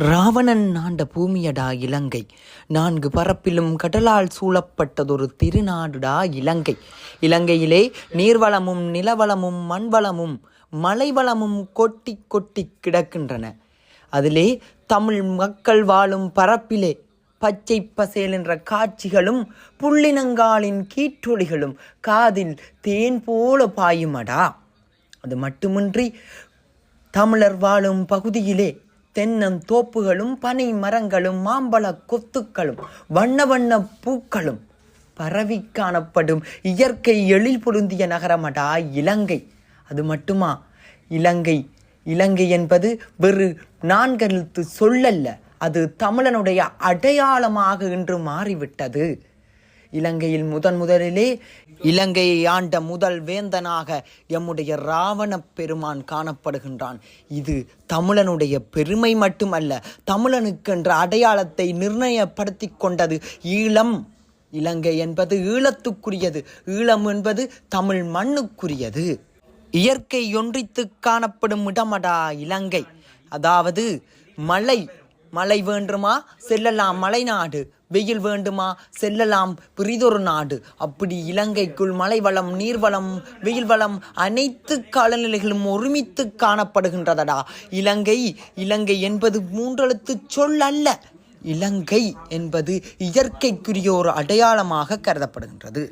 ராவணன் ஆண்ட பூமியடா இலங்கை. நான்கு பரப்பிலும் கடலால் சூழப்பட்டதொரு திருநாடுடா இலங்கை. இலங்கையிலே நீர்வளமும் நிலவளமும் மண்வளமும் மலைவளமும் கொட்டி கொட்டி கிடக்கின்றன. அதிலே தமிழ் மக்கள் வாழும் பரப்பிலே பச்சை பசேல் என்ற காட்சிகளும் புள்ளினங்காலின் கீற்றொலிகளும் காதில் தேன் போல பாயுமடா. அது மட்டுமின்றி தமிழர் வாழும் பகுதியிலே தென்னன் தோப்புகளும் பனை மரங்களும் மாம்பழ கொத்துக்களும் வண்ண வண்ண பூக்களும் பரவி காணப்படும் இயற்கை எழில் பொருந்திய நகரமடா இலங்கை. அது மட்டுமா? இலங்கை. இலங்கை என்பது வெறு நான்கெழுத்து சொல்லல்ல. அது தமிழனுடைய அடையாளமாக இன்று மாறிவிட்டது. இலங்கையில் முதன் முதலிலே இலங்கையை ஆண்ட முதல் வேந்தனாக எம்முடைய ராவண பெருமான் காணப்படுகின்றான். இது தமிழனுடைய பெருமை மட்டுமல்ல தமிழனுக்கென்ற அடையாளத்தை நிர்ணயப்படுத்தி கொண்டது ஈழம். இலங்கை என்பது ஈழத்துக்குரியது ஈழம் என்பது தமிழ் மண்ணுக்குரியது. இயற்கை ஒன்றித்து காணப்படும் இடமடா இலங்கை. அதாவது மலை மழை வேண்டுமா? செல்லலாம் மலைநாடு வெயில் வேண்டுமா? செல்லலாம் பிரிதொரு நாடு. அப்படி இலங்கைக்குள் மலைவளம் நீர்வளம் வெயில் வளம் அனைத்து காலநிலைகளும் ஒருமித்து காணப்படுகின்றதடா. இலங்கை இலங்கை என்பது மூன்றெழுத்து சொல் அல்ல. இலங்கை என்பது இயற்கைக்குரிய ஒரு அடையாளமாக கருதப்படுகின்றது.